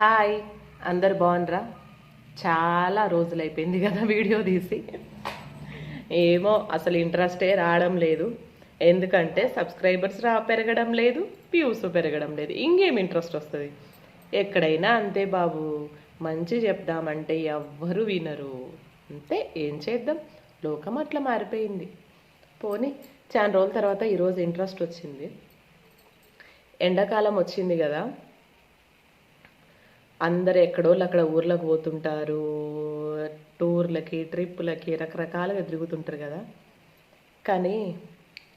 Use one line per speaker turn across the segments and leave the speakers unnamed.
Hi అందరు బాగుండ్రా? చాలా రోజులు అయిపోయింది కదా వీడియో తీసి. ఏమో అసలు ఇంట్రెస్టే రావడం లేదు. ఎందుకంటే సబ్స్క్రైబర్స్ రా పెరగడం లేదు వ్యూస్ పెరగడం లేదు. ఇంకేం ఇంట్రెస్ట్ వస్తుంది? ఎక్కడైనా అంతే బాబు. మంచి చెప్దామంటే ఎవ్వరు వినరు. అంతే ఏం చేద్దాం? లోకం అట్లా మారిపోయింది. పోనీ చాలా రోజుల తర్వాత ఈరోజు ఇంట్రెస్ట్ వచ్చింది. ఎండాకాలం వచ్చింది కదా. అందరు ఎక్కడోళ్ళు అక్కడ ఊర్లకు పోతుంటారు. టూర్లకి ట్రిప్పులకి రకరకాలుగా తిరుగుతుంటారు కదా. కానీ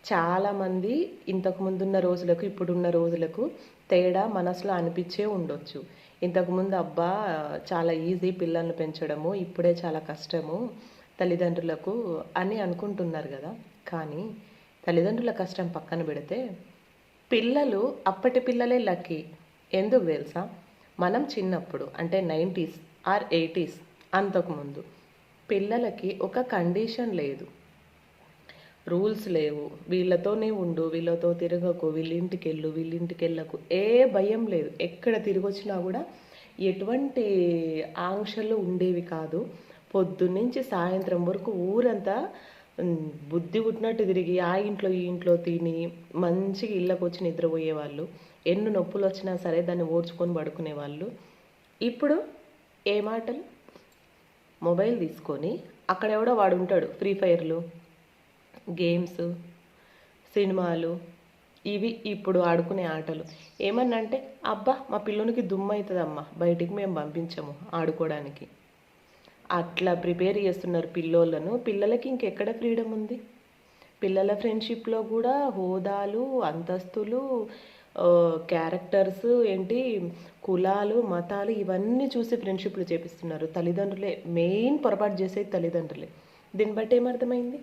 చాలామంది ఇంతకు ముందున్న రోజులకు ఇప్పుడున్న రోజులకు తేడా మనసులో అనిపించే ఉండొచ్చు. ఇంతకుముందు అబ్బా చాలా ఈజీ పిల్లల్ని పెంచడము ఇప్పుడే చాలా కష్టము తల్లిదండ్రులకు అని అనుకుంటున్నారు కదా. కానీ తల్లిదండ్రుల కష్టం పక్కన పెడితే పిల్లలు అప్పటి పిల్లలే లక్కీ. ఎందుకు తెలుసా? మనం చిన్నప్పుడు అంటే నైంటీస్ ఆర్ ఎయిటీస్ అంతకుముందు పిల్లలకి ఒక కండిషన్ లేదు. రూల్స్ లేవు. వీళ్ళతోనే ఉండు వీళ్ళతో తిరగకు వీళ్ళింటికి వెళ్ళు వీళ్ళింటికి వెళ్ళకు ఏ భయం లేదు. ఎక్కడ తిరిగొచ్చినా కూడా ఎటువంటి ఆంక్షలు ఉండేవి కాదు. పొద్దున్నుంచి సాయంత్రం వరకు ఊరంతా బుద్ధి పుట్టినట్టు తిరిగి ఆ ఇంట్లో ఈ ఇంట్లో తిని మంచిగా ఇళ్ళకు వచ్చి నిద్రపోయేవాళ్ళు. ఎన్ని నొప్పులు వచ్చినా సరే దాన్ని ఓడ్చుకొని పడుకునేవాళ్ళు ఇప్పుడు ఏ మాటలు? మొబైల్ తీసుకొని అక్కడ ఎవడో వాడు ఉంటాడు ఫ్రీ ఫైర్లు గేమ్స్ సినిమాలు ఇవి ఇప్పుడు ఆడుకునే ఆటలు. ఏమన్నా అంటే అబ్బా మా పిల్లోనికి దుమ్ము అవుతుందమ్మా బయటికి మేము పంపించము ఆడుకోవడానికి అట్లా ప్రిపేర్ చేస్తున్నారు పిల్లోళ్ళను. పిల్లలకి ఇంకెక్కడ ఫ్రీడమ్ ఉంది? పిల్లల ఫ్రెండ్షిప్లో కూడా హోదాలు అంతస్తులు క్యారెక్టర్స్ ఏంటి? కులాలు మతాలు ఇవన్నీ చూసి ఫ్రెండ్షిప్లు చేపిస్తున్నారు. తల్లిదండ్రులే మెయిన్ పొరపాటు చేసేది తల్లిదండ్రులే. దీన్ని బట్టి ఏమర్థమైంది?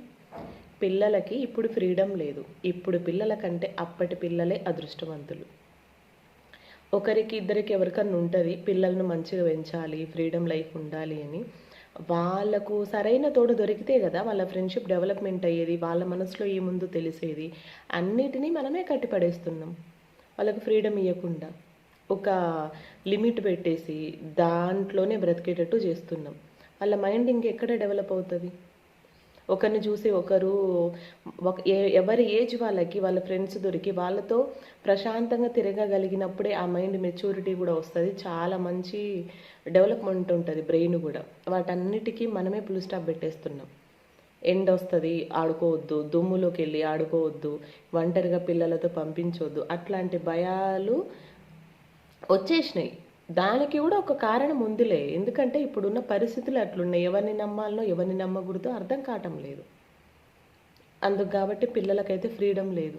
పిల్లలకి ఇప్పుడు ఫ్రీడమ్ లేదు. ఇప్పుడు పిల్లల కంటే అప్పటి పిల్లలే అదృష్టవంతులు. ఒకరికి ఇద్దరికి ఎవరికన్నా ఉంటుంది పిల్లలను మంచిగా పెంచాలి ఫ్రీడమ్ లైఫ్ ఉండాలి అని. వాళ్ళకు సరైన తోడు దొరికితే కదా వాళ్ళ ఫ్రెండ్షిప్ డెవలప్మెంట్ అయ్యేది వాళ్ళ మనసులో ఏముందో తెలిసేది. అన్నిటినీ మనమే కట్టిపడేస్తున్నాం. వాళ్ళకు ఫ్రీడమ్ ఇవ్వకుండా ఒక లిమిట్ పెట్టేసి దాంట్లోనే బ్రతికేటట్టు చేస్తున్నాం. వాళ్ళ మైండ్ ఇంకెక్కడ డెవలప్ అవుతుంది? ఒకరిని చూసి ఒకరు ఒక ఏ- ఎవరి ఏజ్ వాళ్ళకి వాళ్ళ ఫ్రెండ్స్ దొరికి వాళ్ళతో ప్రశాంతంగా తిరగగలిగినప్పుడే ఆ మైండ్ మెచ్యూరిటీ కూడా వస్తుంది. చాలా మంచి డెవలప్మెంట్ ఉంటుంది బ్రెయిన్ కూడా. వాటన్నిటికీ మనమే పులు స్టాప్ పెట్టేస్తున్నాం. ఎండ్ వస్తుంది ఆడుకోవద్దు దుమ్ములోకి వెళ్ళి ఆడుకోవద్దు ఒంటరిగా పిల్లలతో పంపించవద్దు అట్లాంటి భయాలు వచ్చేసినాయి. దానికి కూడా ఒక కారణం ఉందిలే. ఎందుకంటే ఇప్పుడున్న పరిస్థితులు అట్లున్నాయి. ఎవరిని నమ్మాలనో ఎవరిని నమ్మకూడదో అర్థం కావటం లేదు. అందుకు కాబట్టి పిల్లలకైతే ఫ్రీడమ్ లేదు.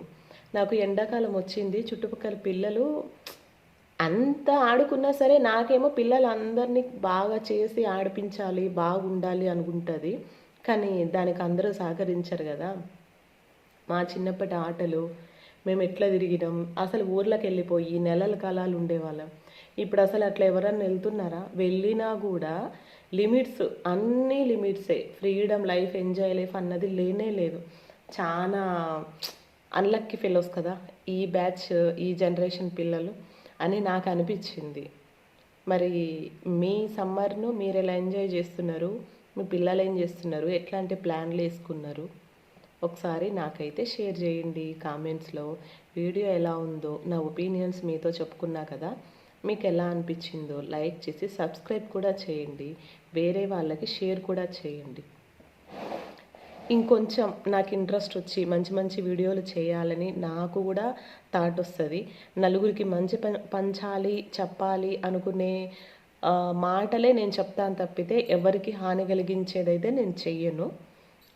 నాకు ఎండాకాలం వచ్చింది. చుట్టుపక్కల పిల్లలు అంత ఆడుకున్నా సరే నాకేమో పిల్లలందరినీ బాగా చేసి ఆడిపించాలి బాగుండాలి అనుకుంటుంది. కానీ దానికి అందరూ సహకరించరు కదా. మా చిన్నప్పటి ఆటలు మేము ఎట్లా తిరిగినాం అసలు ఊర్లోకి వెళ్ళిపోయి నెలల కాలాలు ఉండేవాళ్ళం. ఇప్పుడు అసలు అట్లా ఎవరన్నా వెళ్తున్నారా? వెళ్ళినా కూడా లిమిట్స్ అన్నీ లిమిట్సే. ఫ్రీడమ్ లైఫ్ ఎంజాయ్ లైఫ్ అన్నది లేనే లేదు. చాలా అన్లక్కీ ఫెలోస్ కదా ఈ బ్యాచ్ ఈ జనరేషన్ పిల్లలు అని నాకు అనిపించింది. మరి మీ సమ్మర్ను మీరు ఎలా ఎంజాయ్ చేస్తున్నారు? మీ పిల్లలు ఏం చేస్తున్నారు? ఎట్లాంటి ప్లాన్లు వేసుకున్నారు? ఒకసారి నాకైతే షేర్ చేయండి కామెంట్స్లో. వీడియో ఎలా ఉందో నా ఒపీనియన్స్ మీతో చెప్పుకున్నా కదా మీకు ఎలా అనిపించిందో లైక్ చేసి సబ్స్క్రైబ్ కూడా చేయండి. వేరే వాళ్ళకి షేర్ కూడా చేయండి. ఇంకొంచెం నాకు ఇంట్రెస్ట్ వచ్చి మంచి మంచి వీడియోలు చేయాలని నాకు కూడా థాట్ వస్తుంది. నలుగురికి మంచి పం పంచాలి చెప్పాలి అనుకునే మాటలే నేను చెప్తాను తప్పితే ఎవరికి హాని కలిగించేదైతే నేను చెయ్యను.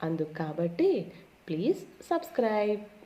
అందుకు కాబట్టి ప్లీజ్ సబ్స్క్రైబ్.